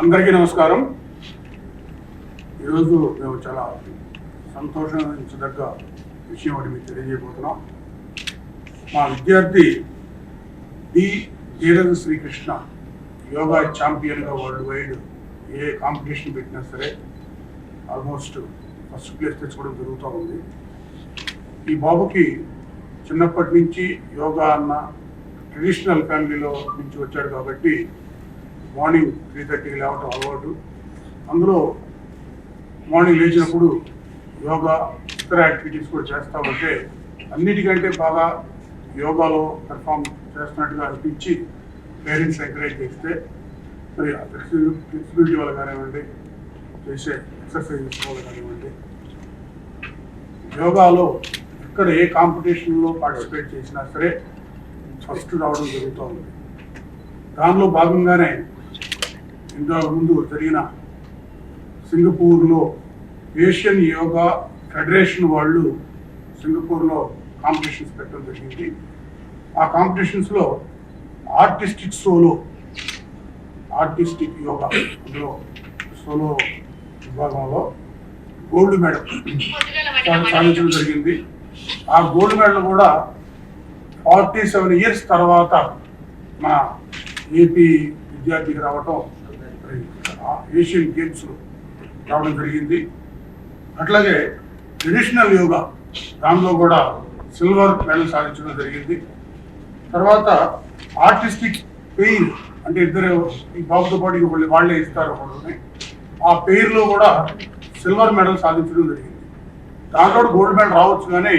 అందరికీ నమస్కారం. ఈరోజు మేము చాలా సంతోషించదగ్గ విషయం ఒకటి మీకు తెలియజేయబోతున్నాం. మా విద్యార్థి డి. ధీరజ్ శ్రీకృష్ణ యోగా ఛాంపియన్గా వరల్డ్ వైడ్ ఏ కాంపిటీషన్ పెట్టినా సరే ఆల్మోస్ట్ ఫస్ట్ ప్లేస్ తెచ్చుకోవడం జరుగుతూ ఉంది. ఈ బాబుకి చిన్నప్పటి నుంచి యోగా అన్న ట్రెడిషనల్ ఫ్యామిలీలో నుంచి వచ్చాడు కాబట్టి మార్నింగ్ త్రీ థర్టీకి లేవటం అలవాటు. అందులో మార్నింగ్ లేచినప్పుడు యోగా ఇతర యాక్టివిటీస్ కూడా చేస్తూ ఉంటే అన్నిటికంటే బాగా యోగాలో పెర్ఫామ్ చేస్తున్నట్టుగా అనిపించి పేరెంట్స్ ఎంకరేజ్ చేస్తే మరి ఫ్లెక్సిబిలిటీ వల్ల కానివ్వండి చేసే ఎక్సర్సైజెస్ వల్ల కానివ్వండి యోగాలో ఎక్కడ ఏ కాంపిటీషన్లో పార్టిసిపేట్ చేసినా సరే ఫస్ట్ రావడం జరుగుతూ ఉంది. దానిలో భాగంగానే ఇంతకు ముందు జరిగిన సింగపూర్లో ఏషియన్ యోగా ఫెడరేషన్ వాళ్ళు సింగపూర్లో కాంపిటీషన్స్ పెట్టడం జరిగింది. ఆ కాంపిటీషన్స్లో ఆర్టిస్టిక్ సోలో ఆర్టిస్టిక్ యోగా అందులో సోలో విభాగంలో గోల్డ్ మెడల్ సాధించడం జరిగింది. ఆ గోల్డ్ మెడల్ కూడా ఫార్టీ సెవెన్ ఇయర్స్ తర్వాత మన ఏపీ విద్యార్థికి రావటం ఏషియన్ గేమ్స్ రావడం జరిగింది. అట్లాగే ట్రెడిషనల్ యోగా దానిలో కూడా సిల్వర్ మెడల్ సాధించడం జరిగింది. తర్వాత ఆర్టిస్టిక్ పెయిర్ అంటే ఇద్దరు ఈ బాబుతో పాటు ఇంకొకళ్ళు వాళ్ళే ఇస్తారు ఒకళ్ళని. ఆ పెయిర్లో కూడా సిల్వర్ మెడల్ సాధించడం జరిగింది. దాంట్లో గోల్డ్ మెడల్ రావచ్చు కానీ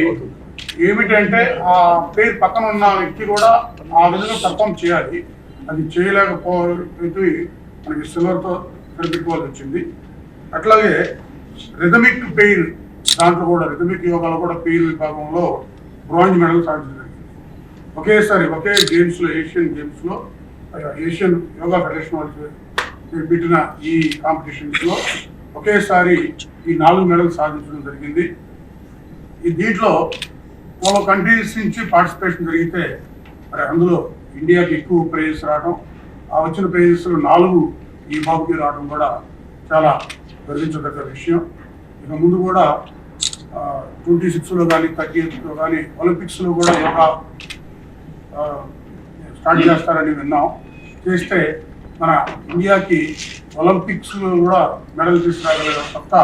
ఏమిటంటే ఆ పేరు పక్కన ఉన్న వ్యక్తి కూడా ఆ విధంగా పర్ఫామ్ చేయాలి. అది చేయలేకపోతే మనకి సిల్వర్తో సరిపెట్టుకోవాల్సి వచ్చింది. అట్లాగే రిథమిక్ పెయిన్ దాంట్లో కూడా రిథమిక్ యోగాలో కూడా పెయిన్ విభాగంలో బ్రాంజ్ మెడల్ సాధించడం జరిగింది. ఒకేసారి ఒకే గేమ్స్లో ఏషియన్ గేమ్స్లో ఏషియన్ యోగా ఫెడరేషన్ వాళ్ళు పెట్టిన ఈ కాంపిటీషన్స్లో ఒకేసారి ఈ నాలుగు మెడల్ సాధించడం జరిగింది. ఈ దీంట్లో మూడు కంట్రీస్ నుంచి పార్టిసిపేషన్ జరిగితే మరి అందులో ఇండియాకి ఎక్కువ ప్రైజెస్ రావడం ఆ వచ్చిన ప్రైజెస్ నాలుగు ఈ బాబుకి రావడం కూడా చాలా గర్వించదగ్గ విషయం. ఇక ముందు కూడా ట్వంటీ సిక్స్లో కానీ థర్టీ ఎయిత్లో కానీ ఒలింపిక్స్లో కూడా యోగా స్టార్ట్ చేస్తారని విన్నాం. చేస్తే మన ఇండియాకి ఒలింపిక్స్లో కూడా మెడల్ తీసుకురాగలిగిన సత్తా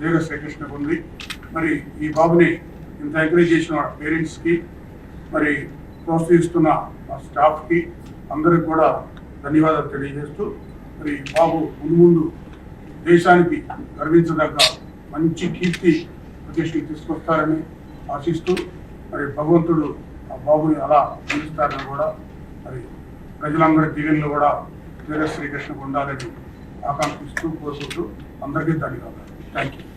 దేవ శ్రీకృష్ణకు ఉంది. మరి ఈ బాబుని ఇంత ఎంకరేజ్ చేసిన పేరెంట్స్కి మరి ప్రోత్సహిస్తున్న మా స్టాఫ్కి అందరికి కూడా ధన్యవాదాలు తెలియజేస్తూ మరి బాబు ముందు ముందు దేశానికి గర్వించదగ్గ మంచి కీర్తి ప్రతిష్టకి తీసుకొస్తారని ఆశిస్తూ మరి భగవంతుడు ఆ బాబుని అలా అందిస్తారని కూడా మరి ప్రజలందరి దీవెనలు కూడా వీర శ్రీకృష్ణకు ఉండాలని ఆకాంక్షిస్తూ కోరుకుంటూ అందరికీ ధన్యవాదాలు. Thank you